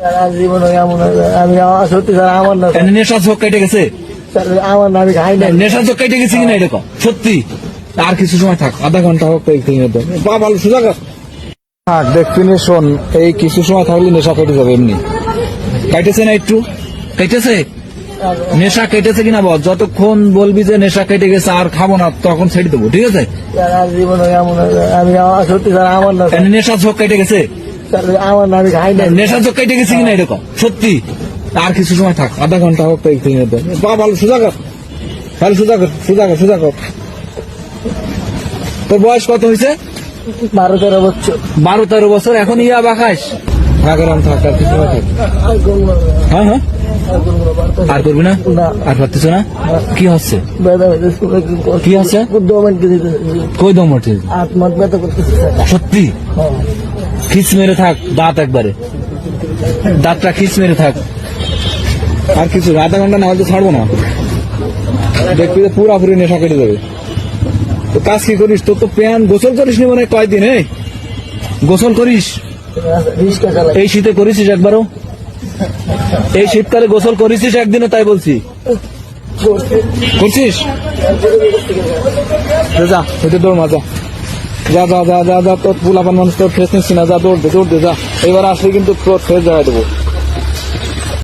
Sir আর জীবনে এমন হবে। আমি সত্যি স্যার আমার না নেশা চোখ কেটে গেছে? আমার না আমি খাই না। নেশা চোখ কেটে গেছে কিনা এটা সত্যি? আর কিছু সময় থাক আধা ঘণ্টা হোক তো একটু নিয়ে বা ভালো সোজা থাক দেখবি শোন এই কিছু সময় থাকলে নেশা কেটে যাবে এমনি। কাইটেছে না একটু? কেটেছে? নেশা কেটেছে কিনা বল? যতক্ষণ বলবি যে নেশা কেটে গেছে আর খাব না তখন ছেড়ে দেবো ঠিক আছে? নেশা চোখ কেটে গেছে? আমার খাই না নেশা চোখ কেটে গেছে কিনা এটা কও। সত্যি? আর কিছু সময় থাক আধা ঘণ্টা হোক তো নিয়ে বা ভালো সোজা কর। ভালো সোজা কর সোজা কর সোজা কর। তোর বয়স কত হয়েছে? বারো তেরো বছর। বারো তেরো বছর এখন ইয়া বাখাস আগারাম থাক আর কিছু থাক। হ্যাঁ হ্যাঁ। আর করব না। আর পারতেছ না? কি হচ্ছে? কি হচ্ছে? কই দম উঠছে ব্যথা করতেছে সত্যি? হ্যাঁ। খিস মেরে থাক দাঁত একবারে দাঁতটা খিস মেরে থাক আর কিছু আধা ঘণ্টা না হয়তো ছাড়বো না দেখবি যে পুরাপুরি নেশা কেটে যাবে তো কাজ কি করিস তোর তো প্যান গোসল করিস নি মনে হয় কয়দিন এই গোসল করিস এই শীতে করেছিস একবারও এই শীতকালে গোসল করেছিস একদিনও তাই বলছি করছিস তো যা হইতে দৌড় মা যা যা যা যা যা যা, তোর পুলাপান মানুষ তোর ফ্রেশ নিচ্ছি না, যা, দৌড় দে দৌড় দে, যা। এবার আসলে কিন্তু তোর ফ্রেশ জায়গায় দেবো।